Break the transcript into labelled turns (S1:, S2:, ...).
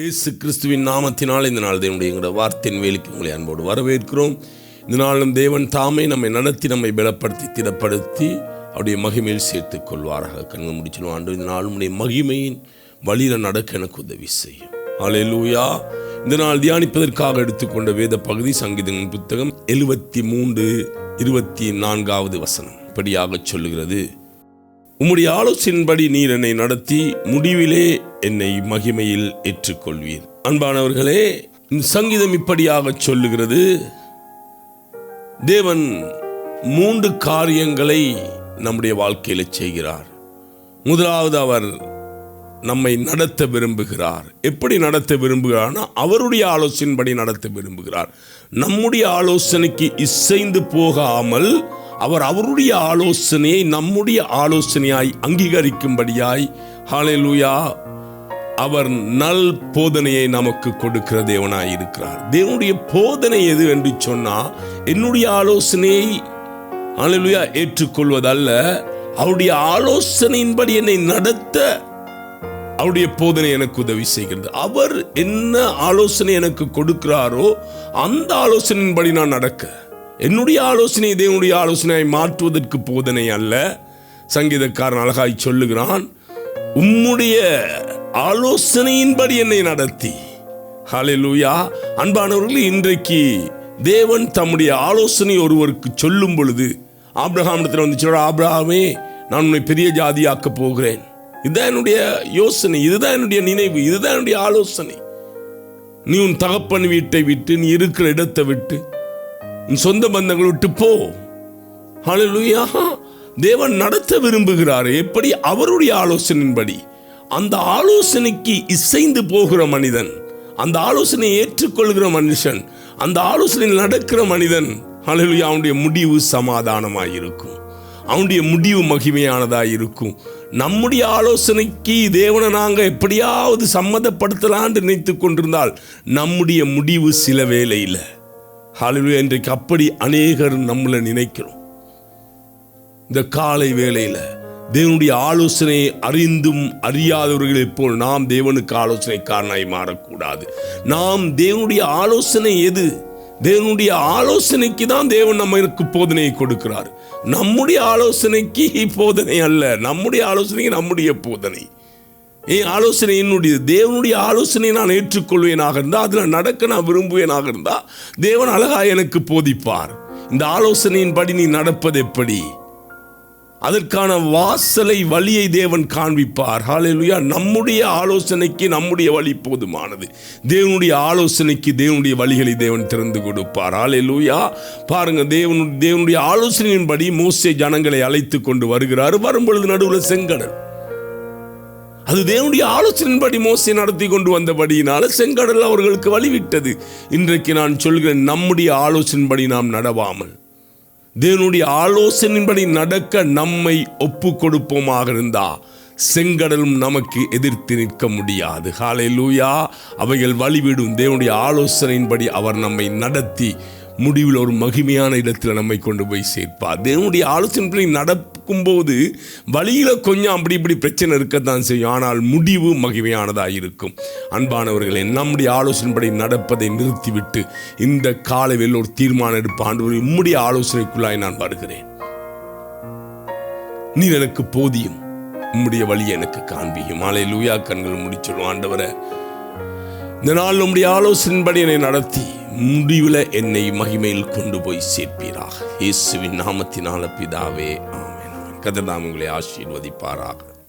S1: இயேசு கிறிஸ்துவின் நாமத்தினால் இந்த நாள் தேவனுடைய எங்களோட வார்த்தையின் வேலைக்கு உங்களை அன்போடு வரவேற்கிறோம். இந்த நாளும் தேவன் தாமே நம்மை நடத்தி நம்மை பலப்படுத்தி திடப்படுத்தி அவருடைய மகிமையில் சேர்த்துக் கொள்வாராக. கண்கள் முடிச்சிடும் ஆண்டு இந்த நாள் உடைய மகிமையின் வழியில் நடக்க எனக்கு உதவி செய்யும். ஹalleluya இந்த நாள் தியானிப்பதற்காக எடுத்துக்கொண்ட வேத பகுதி சங்கீதங்களின் புத்தகம் எழுபத்தி மூன்று இருபத்தி நான்காவது வசனம். இப்படியாக சொல்லுகிறது. உம்முடைய ஆலோசனையின்படி நீர் என்னை நடத்தி முடிவிலே என்னை மகிமையில் ஏற்றுக்கொள்வீர். அன்பானவர்களே சங்கீதம் இப்படியாக சொல்லுகிறது. தேவன் மூன்று காரியங்களை நம்முடைய வாழ்க்கையில் செய்கிறார். முதலாவது அவர் நம்மை நடத்த விரும்புகிறார். எப்படி நடத்த விரும்புகிறார்னா அவருடைய ஆலோசனைப்படி நடத்த விரும்புகிறார். நம்முடைய ஆலோசனைக்கு இசைந்து போகாமல் அவர் அவருடைய ஆலோசனையை நம்முடைய ஆலோசனையாய் அங்கீகரிக்கும்படியாய் ஹாலேலூயா அவர் நல் போதனையை நமக்கு கொடுக்கிற தேவனாய் இருக்கிறார். தேவனுடைய போதனை எது என்று சொன்னா என்னுடைய ஆலோசனையை ஹalleluya ஏற்றுக்கொள்வதல்ல அவருடைய ஆலோசனையின்படி என்னை நடத்த அவருடைய போதனை எனக்கு உதவி செய்கிறது. அவர் என்ன ஆலோசனை எனக்கு கொடுக்கிறாரோ அந்த ஆலோசனையின்படி நான் நடக்க என்னுடைய ஆலோசனை தேவனுடைய ஆலோசனையை மாற்றுவதற்கு போதனை அல்ல. சங்கீதக்காரன் அழகாய் சொல்லுகிறான் உம்முடைய ஆலோசனையின்படி என்னை நடத்தி. ஹalleluya. அன்பானவர்களே இன்றைக்கு தேவன் தம்முடைய ஆலோசனை ஒருவருக்கு சொல்லும் பொழுது ஆப்ரஹாமிடத்தில் வந்து சொல்ற ஆப்ரஹாமே நான் உன்னை பெரிய ஜாதியாக்க போகிறேன். இதுதான் என்னுடைய யோசனை இதுதான் என்னுடைய நினைவு இதுதான் என்னுடைய ஆலோசனை. நீ உன் தகப்பன் வீட்டை விட்டு நீ இருக்கிற இடத்தை விட்டு சொந்த பந்தங்களை விட்டு போ. ஹalleluya தேவன் நடத்த விரும்புகிறார். எப்படி? அவருடைய ஆலோசனையின்படி. அந்த ஆலோசனைக்கு இசைந்து போகிற மனிதன் அந்த ஆலோசனையை ஏற்றுக்கொள்கிற மனுஷன் அந்த ஆலோசனையில் நடக்கிற மனிதன் ஹalleluya அவனுடைய முடிவு சமாதானமாக இருக்கும் அவனுடைய முடிவு மகிமையானதாக இருக்கும் நம்முடைய ஆலோசனைக்கு தேவனை நாங்கள் எப்படியாவது சம்மதப்படுத்தலான்னு நினைத்து கொண்டிருந்தால் நம்முடைய முடிவு சில வேலையில் ஹalleluya இன்றைக்கு அப்படி அநேகர் நம்மளை நினைக்கிறோம். இந்த காலை வேளையில் தேவனுடைய ஆலோசனையை அறிந்தும் அறியாதவர்களைப் போல் நாம் தேவனுக்கு ஆலோசனைக்காரனாய் மாறக்கூடாது. நாம் தேவனுடைய ஆலோசனை எது? தேவனுடைய ஆலோசனைக்கு தான் தேவன் நமக்கு போதனையை கொடுக்கிறார். நம்முடைய ஆலோசனைக்கு போதனை அல்ல. நம்முடைய ஆலோசனைக்கு நம்முடைய போதனை. என் ஆலோசனை என்னுடைய தேவனுடைய ஆலோசனை நான் ஏற்றுக்கொள்வேனாக இருந்தால் அதில் நடக்க நான் விரும்புவேனாக இருந்தால் தேவன் அழகா எனக்கு போதிப்பார். இந்த ஆலோசனையின்படி நீ நடப்பது எப்படி? அதற்கான வாசலை வழியை தேவன் காண்பிப்பார். ஹாலேலுயா நம்முடைய ஆலோசனைக்கு நம்முடைய வழி போதுமானது. தேவனுடைய ஆலோசனைக்கு தேவனுடைய வழிகளை தேவன் திறந்து கொடுப்பார். ஹாலேலுயா பாருங்க தேவனு தேவனுடைய ஆலோசனையின்படி மோசே ஜனங்களை அழைத்து கொண்டு வருகிறார். வரும்பொழுது நடுவில் செங்கடல். அது தேவனுடைய ஆலோசனையின்படி மோசை நடத்தி கொண்டு வந்தபடியினால செங்கடல் அவர்களுக்கு வழிவிட்டது. இன்றைக்கு நான் சொல்கிறேன் நம்முடைய ஆலோசனையின்படி நாம் நடவாமல். தேவனுடைய ஆலோசனையின்படி நடக்க நம்மை ஒப்பு கொடுப்போமாக இருந்தா செங்கடலும் நமக்கு எதிர்த்து நிற்க முடியாது. ஹாலை லூயா அவைகள் வழிவிடும். தேவனுடைய ஆலோசனையின்படி அவர் நம்மை நடத்தி முடிவில் ஒரு மகிமையான இடத்தில் நம்மை கொண்டு போய் சேர்ப்பார். தேவனுடைய ஆலோசனைப்படி போது வழியில் கொஞ்சம் அப்படி இப்படி பிரச்சனை இருக்கத்தான் செய்யும். ஆனால் முடிவு மகிமையானதாக இருக்கும் அன்பானவர்களே நம்முடைய ஆலோசனைப்படி நடப்பதை நிறுத்திவிட்டு இந்த காலையில் ஒரு தீர்மானம் எடுப்ப ஆண்டு உம்முடைய ஆலோசனைக்குள்ளாய் நான் வருகிறேன். நீ எனக்கு போதியும். உம்முடைய வழி எனக்கு காண்பியும். மாலை லூயா கண்கள் முடிச்சிடும் ஆண்டவரை. இந்த நாள் நம்முடைய ஆலோசனைப்படி என்னை நடத்தி முடிவில் என்னை மகிமையில் கொண்டு போய் சேர்ப்பீராக. இயேசுவின் நாமத்தினால பிதாவே ஆமென் உங்களை ஆசீர்வதிப்பாராக.